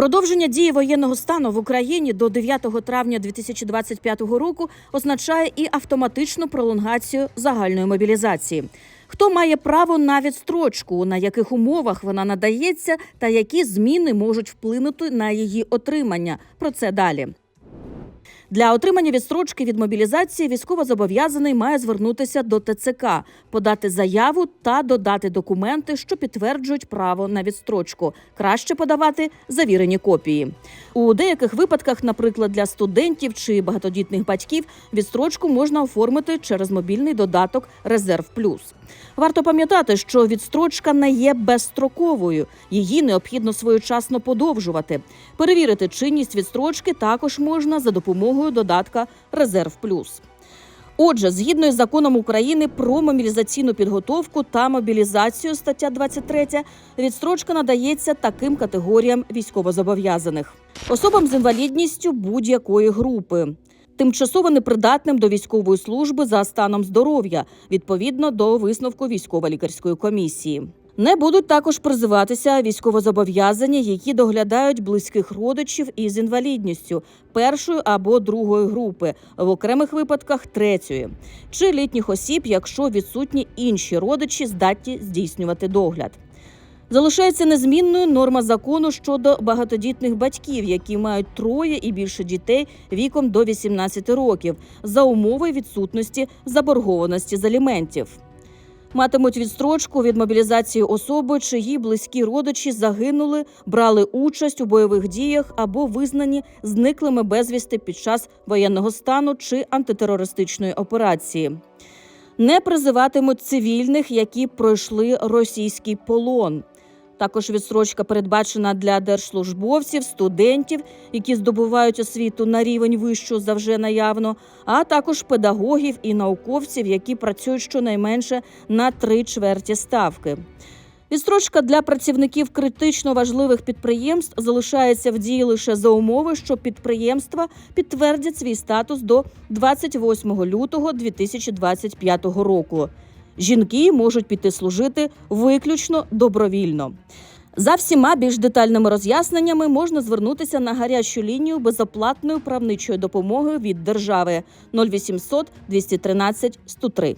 Продовження дії воєнного стану в Україні до 9 травня 2025 року означає і автоматичну пролонгацію загальної мобілізації. Хто має право на відстрочку, на яких умовах вона надається, та які зміни можуть вплинути на її отримання? Про це далі. Для отримання відстрочки від мобілізації військовозобов'язаний має звернутися до ТЦК, подати заяву та додати документи, що підтверджують право на відстрочку. Краще подавати завірені копії. У деяких випадках, наприклад, для студентів чи багатодітних батьків, відстрочку можна оформити через мобільний додаток Резерв Плюс. Варто пам'ятати, що відстрочка не є безстроковою. Її необхідно своєчасно подовжувати. Перевірити чинність відстрочки також можна за допомогою додатка Резерв Плюс. Отже, згідно із законом України про мобілізаційну підготовку та мобілізацію, стаття 23, відстрочка надається таким категоріям військовозобов'язаних: особам з інвалідністю будь-якої групи, тимчасово непридатним до військової служби за станом здоров'я відповідно до висновку військово-лікарської комісії. Не будуть також призиватися військовозобов'язані, які доглядають близьких родичів із інвалідністю першої або другої групи, в окремих випадках третьої, чи літніх осіб, якщо відсутні інші родичі, здатні здійснювати догляд. Залишається незмінною норма закону щодо багатодітних батьків, які мають троє і більше дітей віком до 18 років, за умови відсутності заборгованості з аліментів. Матимуть відстрочку від мобілізації особи, чиї близькі родичі загинули, брали участь у бойових діях або визнані зниклими безвісти під час воєнного стану чи антитерористичної операції. Не призиватимуть цивільних, які пройшли російський полон. Також відстрочка передбачена для держслужбовців, студентів, які здобувають освіту на рівень вищу за вже наявно, а також педагогів і науковців, які працюють щонайменше на три чверті ставки. Відстрочка для працівників критично важливих підприємств залишається в дії лише за умови, що підприємства підтвердять свій статус до 28 лютого 2025 року. Жінки можуть піти служити виключно добровільно. За всіма більш детальними роз'ясненнями можна звернутися на гарячу лінію безоплатної правничої допомоги від держави 0800 213 103.